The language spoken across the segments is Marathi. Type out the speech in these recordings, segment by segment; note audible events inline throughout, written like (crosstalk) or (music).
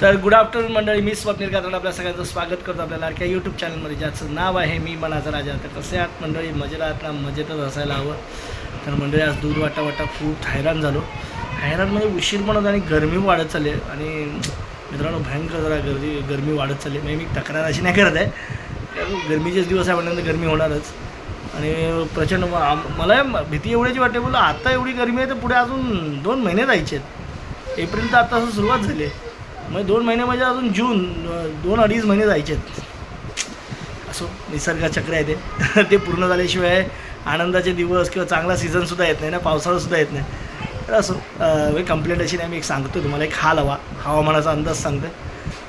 तर गुड आफ्टरनून मंडळी मी स्वप्नील कातरण आपल्या सगळ्यांचं स्वागत करतो आपल्या लाडक्या यूट्यूब चॅनलमध्ये ज्याचं नाव आहे मी मनाचा राजा. तर कसे आहात मंडळी? मजेला आहात ना? मजेतच असायला हवं. तर मंडळी आज दूध वाटा वाटा खूप हैराण झालो. हैराणमध्ये उशीर पण होता आणि गरमी वाढत चालली आहे. आणि मित्रांनो भयंकर जरा गर्दी गरमी वाढत चालली आहे. म्हणजे मी तक्रार अशी नाही करत आहे. गरमीचेच दिवस आहे म्हणल्यानंतर गरमी होणारच. आणि प्रचंड मला भीती एवढ्याची वाटते बोला आता एवढी गरमी आहे तर पुढे अजून दोन महिने जायचे आहेत एप्रिल तर आता सुरुवात झाली आहे. मग दोन महिने म्हणजे अजून जून दोन अडीच महिने जायचे आहेत. असो निसर्गचक्र आहे ते. (laughs) ते पूर्ण झाल्याशिवाय आनंदाचे दिवस किंवा चांगला सीझनसुद्धा येत नाही ना पावसाळासुद्धा येत नाही. तर असो कंप्लेंट अशी नाही मी एक सांगतो तुम्हाला एक हाल हवा हवामानाचा अंदाज सांगतो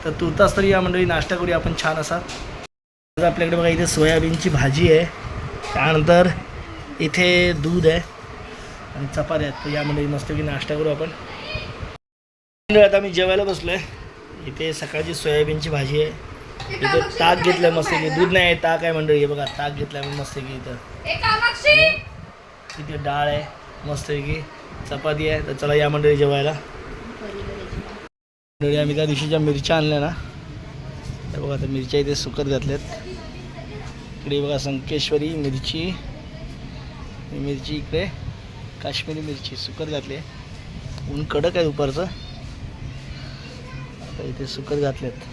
तर तुर्तास तरी या मंडळी नाश्ता करूया आपण छान असा. आज आपल्याकडे बघा इथे सोयाबीनची भाजी आहे. त्यानंतर इथे दूध आहे आणि चपात्या आहेत. तर या मंडळी मस्तपैकी नाश्ता करू आपण. आता मी जेवायला बसलो आहे इथे सकाळची सोयाबीनची भाजी आहे. इथे ताक घेतलं आहे मस्त की दूध नाही आहे ताक आहे मंडळी. हे बघा ताक घेतलं आहे मी मस्त की इथं. इथे डाळ आहे मस्तपैकी चपाती आहे. तर चला या मंडळी जेवायला. मंडळी आम्ही त्या दिवशी ज्या मिरच्या आणल्या ना. त्या बघा आता मिरच्या इथे सुकत घातल्यात. इकडे बघा संकेश्वरी मिरची. मिरची इकडे. काश्मीरी मिरची सुकत घातली आहे. ऊन कडक आहे दुपारचं. आता इथे सुकत घातलेत.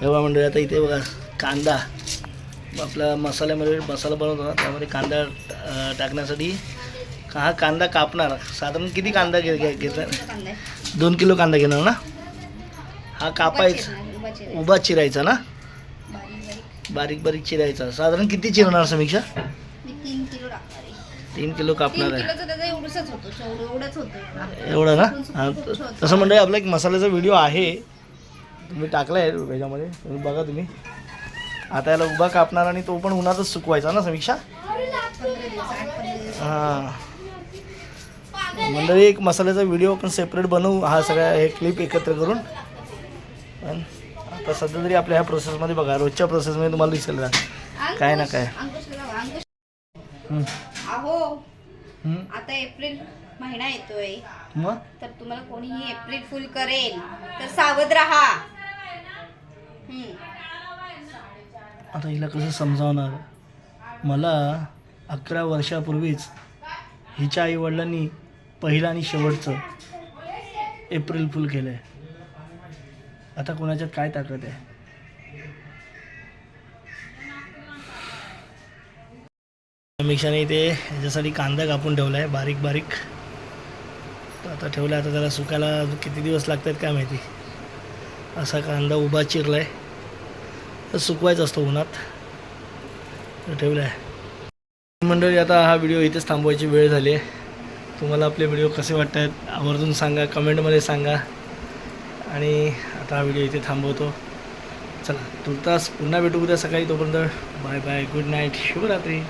हे बघा मंडळी आता इथे बघा कांदा. आपला मसाल्यामध्ये मसाला बनवतो ना त्यामध्ये कांदा टाकण्यासाठी. हा कांदा कापणार. साधारण किती कांदा घे घे- घेतला? दोन किलो कांदा घेणार ना? हा कापायचा. उभा चिरायचा ना? बारीक बारीक चिरायचा. साधारण किती चिरणार समीक्षा? मी तीन किलो टाकणार आहे. तीन किलो कापणार तीन आहे किलोचं त्याचं एवढंच होतो चौड एवढंच होतं. एवढं ना? हा, त- तसं म्हणजे आपला एक मसाल्याचा व्हिडिओ आहे. तुम्ही टाकला आहे ह्याच्यामध्ये तुम्ही बघा तुम्ही. आता याला उभा कापणार आणि तो पण उन्हातच सुकवायचा ना समीक्षा? पंधरा दिवस आठ पंधरा दिवस हां. मंडळी एक मसाल्याचा व्हिडिओ आपण सेपरेट बनवू हा सगळ्या हे क्लिप एकत्र करून. आता सध्या तरी आपल्या ह्या प्रोसेसमध्ये बघा रोजच्या प्रोसेसमध्ये तुम्हाला दिसेल ना. काय ना काय. अहो. आता एप्रिल महिना येतोय. मग? तर तुम्हाला कोणीही एप्रिल फुल करेल तर सावध राहा. आता हिला कसं समजावणार? मला अकरा वर्षापूर्वीच हिच्या आईवडिलांनी पहिलं आणि शेवटचं एप्रिल फुल केलं आहे आता कोणाच्यात काय ताकद आहे? समीक्षाने इथे ह्याच्यासाठी कांदा कापून ठेवला आहे बारीक बारीक. तर आता ठेवला आता त्याला सुकायला किती दिवस लागतात काय माहिती? असा कांदा उभा चिरला आहे तर सुकवायचा असतो उन्हात. तर ठेवला आहे मंडळी आता हा व्हिडिओ इथेच थांबवायची वेळ झाली आहे. तुम्हाला आपले व्हिडिओ कसे वाटत आहेत आवर्जून सांगा कमेंटमध्ये सांगा. आणि आता हा व्हिडिओ इथे थांबवतो. चला तुर्तास पुन्हा भेटू उद्या सकाळी. तोपर्यंत बाय बाय गुड नाईट शुभरात्री.